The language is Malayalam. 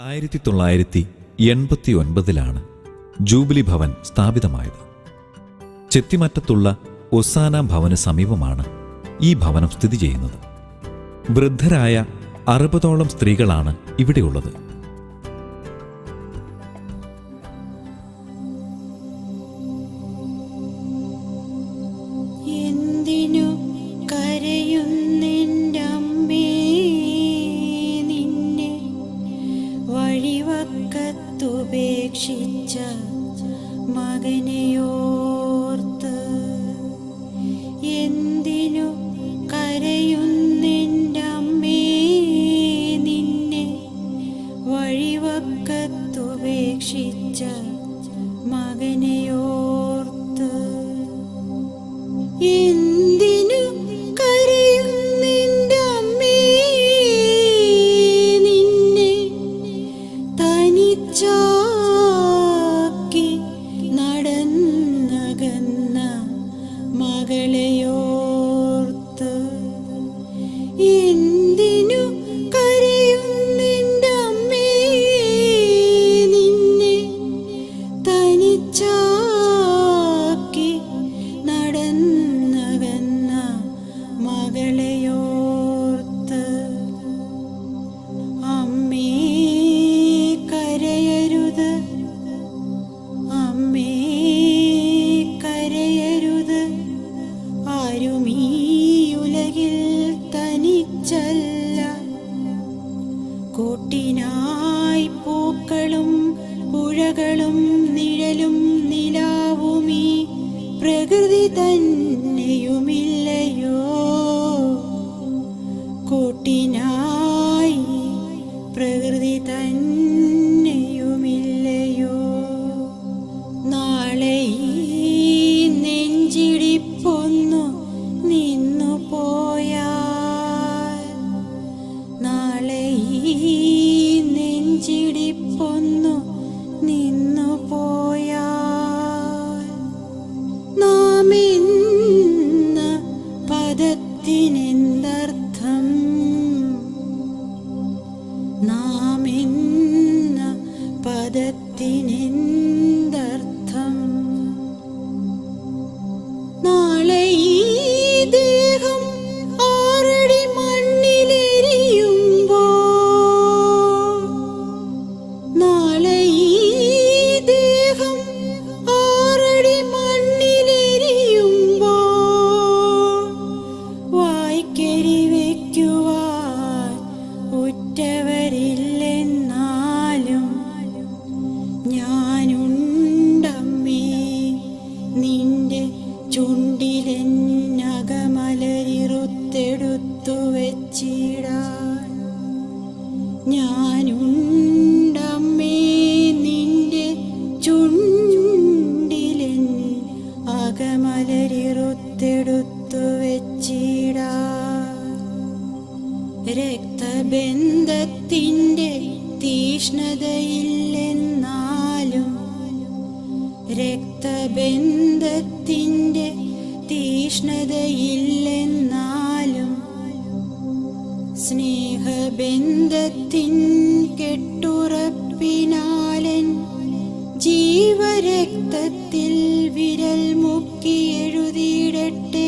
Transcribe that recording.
ആയിരത്തി തൊള്ളായിരത്തി എൺപത്തി ഒൻപതിലാണ് ജൂബിലി ഭവൻ സ്ഥാപിതമായത്. ചെത്തിമറ്റത്തുള്ള ഒസാന ഭവന സമീപമാണ് ഈ ഭവനം സ്ഥിതി ചെയ്യുന്നത്. വൃദ്ധരായ അറുപതോളം സ്ത്രീകളാണ് ഇവിടെയുള്ളത്. വഴിവക്കത്തുപേക്ഷിച്ച മകനെയോർത്ത് എന്തിനു കരയുന്നിന്റമ്മേ നിന്നെ വഴിവക്കത്തുപേക്ഷിച്ച മകനെയോർത്ത് എന്തിനു പുഴകളും നിഴലും നിലാവുമീ പ്രകൃതി തന്നെയുമില്ലയോ ഞാനുണ്ടമ്മേ നിന്റെ രക്തബന്ധത്തിന്റെ തീഷ്ണതയില്ലെന്നാലും രക്തബന്ധത്തിന്റെ തീഷ്ണതയില്ലെന്നാലും സ്നേഹബന്ധത്തിൻ കെട്ടുറപ്പിനാലൻ ജീവരക്തത്തിൽ വിരൽ മുക്കി എഴുതിയിടട്ടെ.